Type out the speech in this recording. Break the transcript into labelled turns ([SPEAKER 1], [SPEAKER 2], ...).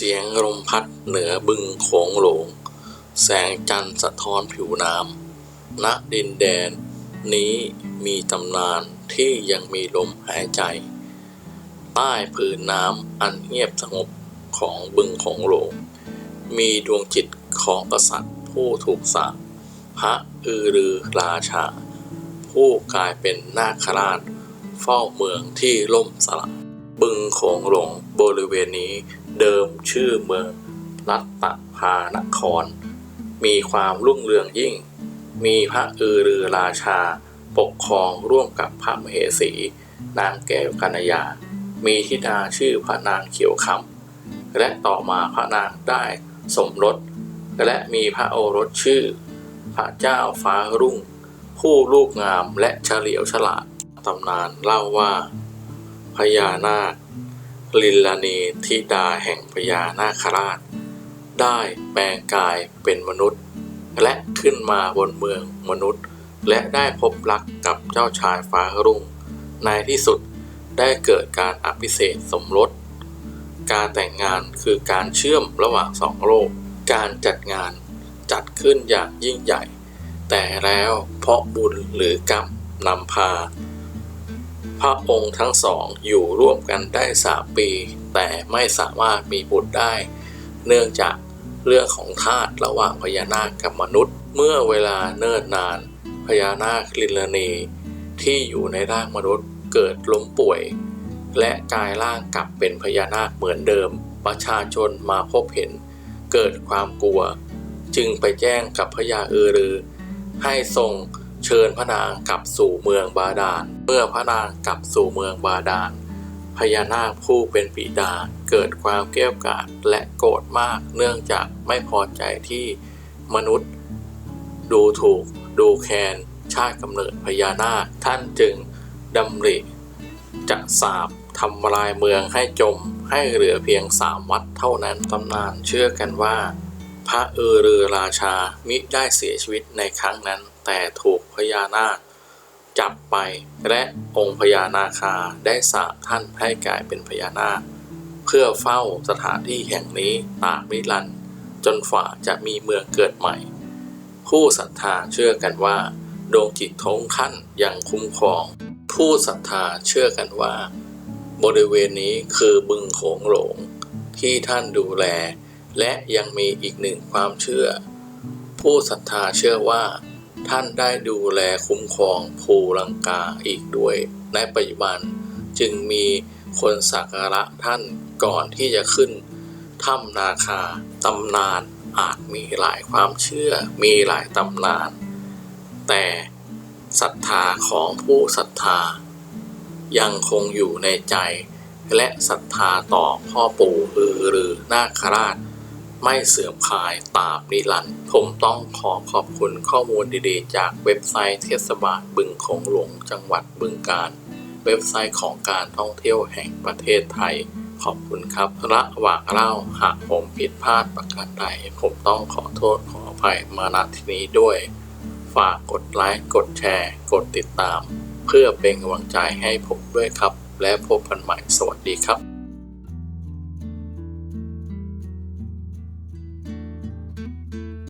[SPEAKER 1] เสียงลมพัดเหนือบึงโขงหลง แสงจันทร์สะท้อนผิวน้ำณดินแดน นี้มีตำนานที่ยังมีลมหายใจ ใต้ผืนน้ำอันเงียบสงบของบึงโขงหลง มีดวงจิตของกษัตริย์ผู้ถูกสาปพระอือรือราชา ผู้กลายเป็นนาคราช เฝ้าเมืองที่ล่มสลับ บึงโขงหลงบริเวณนี้เดิมชื่อเมืองรัตตพานคร มีความรุ่งเรืองยิ่ง มีพระอือรือราชา ปกครองร่วมกับพระมเหสี นางแก้วกัญญา มีธิดาชื่อพระนางเขียวคำและต่อมาพระนางได้สมรส และมีพระโอรสชื่อ พระเจ้าฟ้ารุ่ง ผู้ลูกงามและเฉลียวฉลาดตำนานเล่าว่า พญานาค ลิลลานีธิดาแห่งพญานาคราช ได้แปลงกายเป็นมนุษย์ และขึ้นมาบนเมืองมนุษย์ และได้พบรักกับเจ้าชายฟ้ารุ่ง ในที่สุดได้เกิดการอภิเษกสมรส การแต่งงานคือการเชื่อมระหว่างสองโลก การจัดงานจัดขึ้นอย่างยิ่งใหญ่ แต่แล้วเพราะบุญหรือกรรมนำพา พระองค์ทั้งสองอยู่ร่วมกันได้สามปี แต่ไม่สามารถมีบุตรได้ เนื่องจากเรื่องของธาตุระหว่างพญานาคกับมนุษย์ เมื่อเวลาเนิ่นนาน พญานาคลินลนีที่อยู่ในร่างมนุษย์เกิดล้มป่วย และกลายร่างกลับเป็นพญานาคเหมือนเดิม ประชาชนมาพบเห็น เกิดความกลัว จึงไปแจ้งกับพญาเออรือ ให้ทรง เชิญพระนางกลับสู่เมืองบาดาล เมื่อพระนางกลับสู่เมืองบาดาลพญานาคผู้เป็นบิดาเกิดความเกรี้ยวกาดและโกรธมากเนื่องจากไม่พอใจที่มนุษย์ ดูถูกดูแคลนชาติกำเนิดพญานาคท่านจึงดำริจะสาบทำลายเมืองให้จมให้เหลือเพียงสามวัดเท่านั้นตำนานเชื่อกันว่า พระเออรือราชามิได้เสียชีวิตในครั้งนั้น แต่ถูกพญานาคจับไปและองค์พญานาคาได้สาท่านให้กลายเป็นพญานาค เพื่อเฝ้าสถานที่แห่งนี้ตากนิรันดร์จนฝ่าจะมีเมืองเกิดใหม่ ผู้ศรัทธาเชื่อกันว่า ดวงจิตทงท่านยังคุ้มครอง ผู้ศรัทธาเชื่อกันว่า บริเวณนี้คือบึงโขงหลง ที่ท่านดูแล และยังมีอีกหนึ่งความเชื่อ ผู้ศรัทธาเชื่อว่า ท่านได้ดูแลคุ้มครองภูลังกาอีกด้วย ในปัจจุบันจึงมีคนสักการะท่านก่อนที่จะขึ้นถ้ำนาคาตำนานอาจมีหลายความเชื่อมีหลายตำนาน แต่ศรัทธาของผู้ศรัทธา ยังคงอยู่ในใจ และศรัทธาต่อพ่อปู่อือรือนาคราช ไม่เสื่อมคลายตาบนิรันดร์ผมต้องขอขอบคุณข้อมูลดีๆ จากเว็บไซต์เทศบาลบึงโขงหลงจังหวัดบึงกาฬเว็บไซต์ของการท่องเที่ยวแห่งประเทศไทย ขอบคุณครับระหว่างเล่าหากผมผิดพลาดประการใดผมต้องขอโทษขออภัยมาณที่นี้ด้วย ฝากกดไลค์กดแชร์ กดติดตาม เพื่อเป็นกำลังใจให้ผมด้วยครับ และพบกันใหม่สวัสดีครับ